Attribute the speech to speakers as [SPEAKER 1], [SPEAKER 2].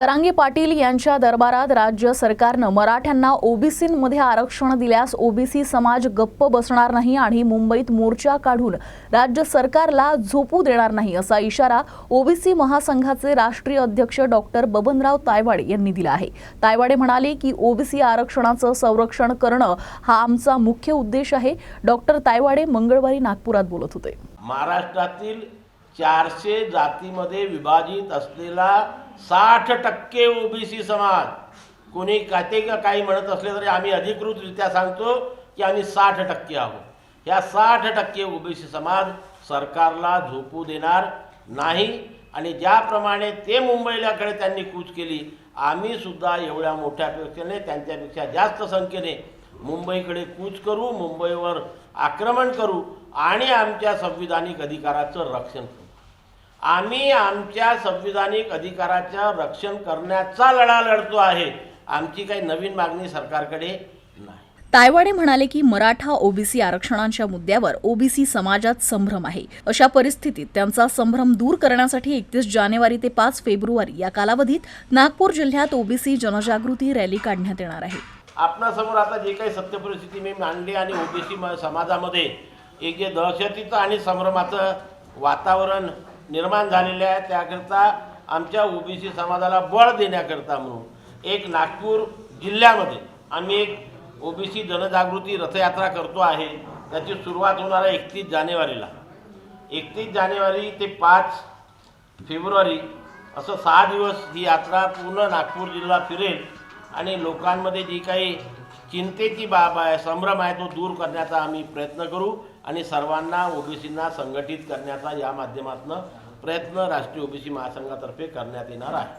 [SPEAKER 1] तरांगे पाटील यांच्या दरबारात राज्य सरकारनं मराठ्यांना ओबीसीमध्ये आरक्षण दिल्यास ओबीसी समाज गप्प बसणार नाही आणि मुंबईत मोर्चा काढून राज्य सरकारला झोपू देणार नाही असा इशारा ओबीसी महासंघाचे राष्ट्रीय अध्यक्ष डॉक्टर बबनराव तायवाडे यांनी दिला आहे. तायवाडे म्हणाले की ओबीसी आरक्षणाचं संरक्षण करणं हा आमचा मुख्य उद्देश आहे. डॉक्टर तायवाडे मंगळवारी नागपुरात बोलत होते.
[SPEAKER 2] महाराष्ट्रातील चारशे जातीमध्ये विभाजित असलेला साठ टक्के ओबीसी समाज. कोणी काते का काही म्हणत असले तरी आम्ही अधिकृतरित्या सांगतो की आम्ही साठ टक्के आहोत. ह्या साठ टक्के ओबीसी समाज सरकारला झोपू देणार नाही आणि ज्याप्रमाणे ते मुंबईलाकडे त्यांनी कूच केली आम्ही सुद्धा एवढ्या मोठ्या पेक्षेने त्यांच्यापेक्षा जास्त संख्येने मुंबईकडे कूच करू मुंबईवर आक्रमण करू आणि आमच्या संविधानिक अधिकाराचं रक्षण करू. आम्ही आमच्या संविधानिक अधिकाराचं रक्षण करण्याचा लढा लढतो आहे. आमची काही नवीन मागणी सरकारकडे नाही.
[SPEAKER 1] तायवाडे म्हणाले की मराठा ओबीसी आरक्षणांच्या मुद्द्यावर ओबीसी समाजात संभ्रम आहे. अशा परिस्थितीत त्यांचा संभ्रम दूर करण्यासाठी एकतीस जानेवारी ते पाच फेब्रुवारी या कालावधीत नागपूर जिल्ह्यात ओबीसी जनजागृती रॅली काढण्यात येणार आहे.
[SPEAKER 2] आपणासमोर आता जे काही सत्य परिस्थिती मी मांडली आणि ओबीसी समाजामध्ये एक जे दहशतीचं आणि संभ्रमाचं वातावरण निर्माण झालेल्या आहे त्याकरता आमच्या ओबीसी समाजाला बळ देण्याकरता म्हणून एक नागपूर जिल्ह्यामध्ये आम्ही एक ओबीसी जनजागृती रथयात्रा करतो आहे. त्याची सुरुवात होणार आहे एकतीस जानेवारीला. एकतीस जानेवारी ते पाच फेब्रुवारी असं सहा दिवस ही यात्रा पूर्ण नागपूर जिल्हा फिरेल. आणि लोकांमध्ये जी काही चिंतेची बाब आहे संभ्रम आहे तो दूर करण्याचा आम्ही प्रयत्न करू आणि सर्वांना ओबीसींना संघटित करण्याचा या माध्यमातून प्रयत्न राष्ट्रीय ओबीसी महासंघातर्फे करण्यात येणार आहे.